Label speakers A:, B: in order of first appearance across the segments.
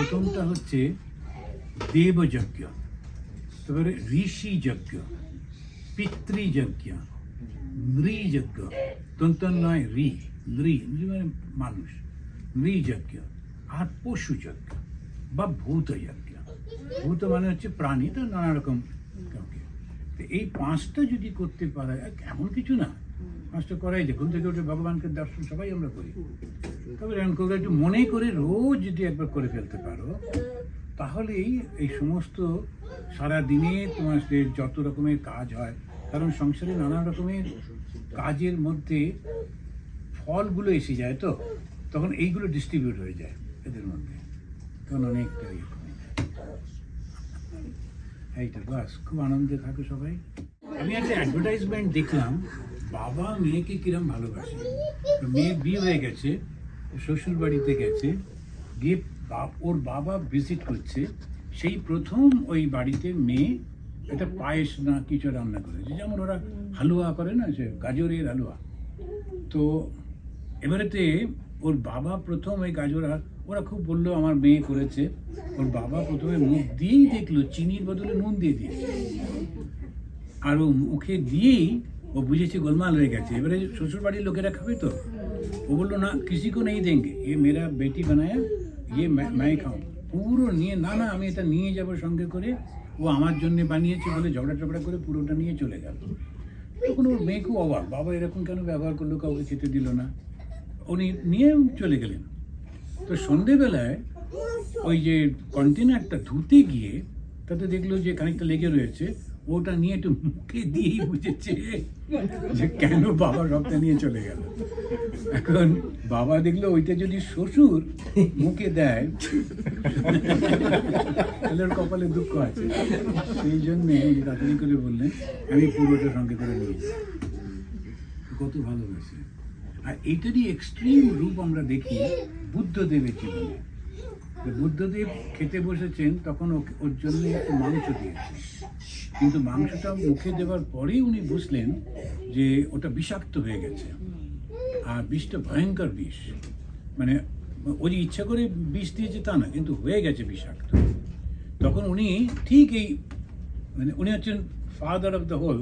A: প্রথমটা হচ্ছে দেবযজ্ঞ, তারপরে ঋষি যজ্ঞ পিতৃযজ্ঞ, নৃযজ্ঞ নয় ঋ নৃ নৃ মানে মানুষ, নৃযজ্ঞ, আর পশুযজ্ঞ বা ভূতযজ্ঞ। ভূত মানে হচ্ছে প্রাণী, তো নানা রকম তো এই পাঁচটা যদি করতে পারা এমন কিছু না। পাঁচটা করাই ঘুম থেকে উঠে ভগবানকে দর্শন সবাই আমরা করি। তবে করে একটু মনে করে রোজ যদি একবার করে ফেলতে পারো, তাহলেই এই সমস্ত সারা দিনে তোমার যত রকমের কাজ হয়, কারণ সংসারে নানা রকমের কাজের মধ্যে ফলগুলো এসে যায় তো, তখন এইগুলো ডিস্ট্রিবিউট হয়ে যায় এদের মধ্যে। তখন অনেকটা ইয়ে কমে যায়। এইটা বাস, খুব আনন্দে থাকো সবাই। আমি একটা অ্যাডভার্টাইজমেন্ট দেখলাম, বাবা মেয়েকে কিরম ভালোবাসে। মেয়ে বিয়ে হয়ে গেছে শ্বশুর বাড়িতে গেছে, গিয়ে ওর বাবা ভিজিট করছে। সেই প্রথম ওই বাড়িতে মেয়ে একটা পায়েস না কিছু রান্না করেছে। যেমন ওরা হালুয়া করে না, সে গাজরের হালুয়া। তো এবারেতে ওর বাবা প্রথম ওই গাজর ওরা খুব বলল, আমার মেয়ে করেছে। ওর বাবা প্রথমে মুখ দিয়েই দেখল, চিনির বদলে নুন দিয়ে দিয়েছে। আর ও মুখে দিয়েই ও বুঝেছে গোলমাল হয়ে গেছে। এবারে শ্বশুর বাড়ির লোকেরা খাবে তো? ও বলল না কিসি কো নেই দেঙ্গে এ মেরা বেটি বানায়া ইয়ে मैं- मैं খাও পুরো নিয়ে না না আমি এটা নিয়ে যাব সঙ্গে করে ও আমার জন্য বানিয়েছে বলে ঝগড়া টগড়া করে পুরোটা নিয়ে চলে গেল তখন ওর মেয়ে খুব অবাক বাবা এরকম কেন ব্যবহার করল কাউকে খেতে দিল না উনি নিয়ে চলে গেলেন তো সন্ধেবেলায় ওই যে কন্টেনারটা ধুতে গিয়ে তাতে দেখল যে খানিকটা লেগে রয়েছে ওটা নিয়ে একটু মুখে দিয়েই বুঝেছে যে কেন বাবা সবটা নিয়ে চলে গেল এখন বাবা দেখল ওইটা যদি শ্বশুর মুখে দেয়, তাহলে কপালে দুঃখ আছে। সেই জন্যে উনি তাড়াতাড়ি করে বললেন, আমি পুরোটা সঙ্গে করে নিয়ে যাই। কত ভালোবাসে। আর এইটারই এক্সট্রিম রূপ আমরা দেখি বুদ্ধদেবের জীবনে। বুদ্ধদেব খেতে বসেছেন, তখন ওর জন্য একটু মাংস দিয়েছে কিন্তু মাংসটা মুখে দেওয়ার পরেই উনি বুঝলেন যে ওটা বিষাক্ত হয়ে গেছে। আর বিষটা ভয়ঙ্কর বিষ মানে ও যে ইচ্ছা করে বিষ দিয়েছে তা না, কিন্তু হয়ে গেছে বিষাক্ত। তখন উনি ঠিক এই মানে উনি হচ্ছেন ফাদার অফ দ্য হোল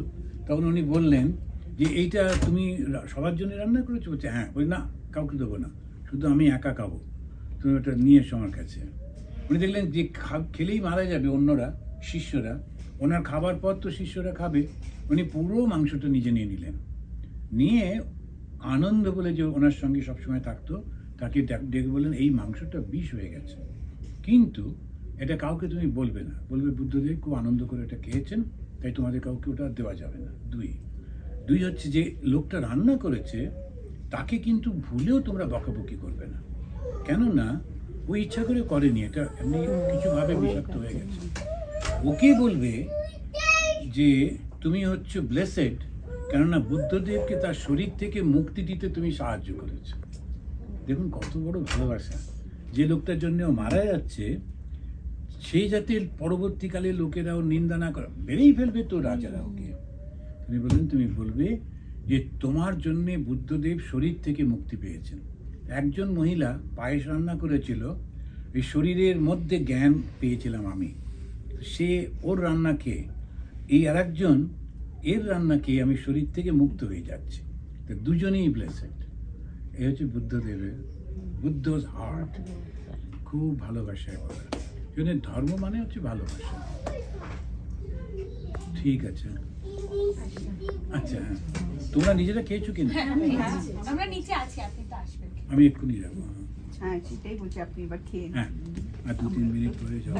A: তখন উনি বললেন যে, এইটা তুমি সবার জন্য রান্না করেছ? বলছে হ্যাঁ। বলি, না, কাউকে দেবো না। শুধু আমি একা খাব। তুমি ওটা নিয়ে এসো আমার কাছে। উনি দেখলেন যে খেলেই মারা যাবে অন্যরা, শিষ্যরা। ওনার খাবার পর তো শিষ্যরা খাবে। উনি পুরো মাংসটা নিজে নিয়ে নিলেন। নিয়ে আনন্দ বলে যে ওনার সঙ্গে সবসময় থাকতো, তাকে ডেকে বললেন, এই মাংসটা বিষ হয়ে গেছে। কিন্তু এটা কাউকে তুমি বলবে না। বলবে, বুদ্ধদেব খুব আনন্দ করে এটা খেয়েছেন, তাই তোমাদের কাউকে ওটা দেওয়া যাবে না। দুই। দুই হচ্ছে যে, লোকটা রান্না করেছে, তাকে কিন্তু ভুলেও তোমরা বকাবকি করবে না। কেননা, ও ইচ্ছা করে করেনি, এটা এমনি কিছুভাবে বিষাক্ত হয়ে গেছে। ওকে বলবে যে, তুমি হচ্ছে ব্লেসেড কেননা বুদ্ধদেবকে তার শরীর থেকে মুক্তি দিতে তুমি সাহায্য করেছ। দেখুন, কত বড় ভালোবাসা। যে লোকটার জন্য মারা যাচ্ছে, সেই যাতে পরবর্তীকালে লোকেরাও নিন্দা না করে বেড়েই ফেলবে তো রাজারা ওকে। তুমি বললেন, তুমি বলবে যে তোমার জন্যে বুদ্ধদেব শরীর থেকে মুক্তি পেয়েছেন। একজন মহিলা পায়েস রান্না করেছিল, এই শরীরের মধ্যে জ্ঞান পেয়েছিলাম আমি। সে ওর রান্না খেয়ে, এই আর একজন এর রান্না খেয়ে আমি শরীর থেকে মুক্ত হয়ে যাচ্ছি। তো দুজনেই ব্লেসেড এ হচ্ছে বুদ্ধদেবের বুদ্ধস হার্ট খুব ভালোবাসায় বলা জন্য ধর্ম মানে হচ্ছে ভালোবাসা। ঠিক আছে। আচ্ছা হ্যাঁ তোমরা নিজেরা খেয়েছো কিনা?
B: আসবেন।
A: আমি এক্ষুনি যাব। হ্যাঁ।
C: হ্যাঁ সেটাই বলছি আপনি এবার খেয়ে
A: হ্যাঁ আর দু তিন মিনিট পরে যাব।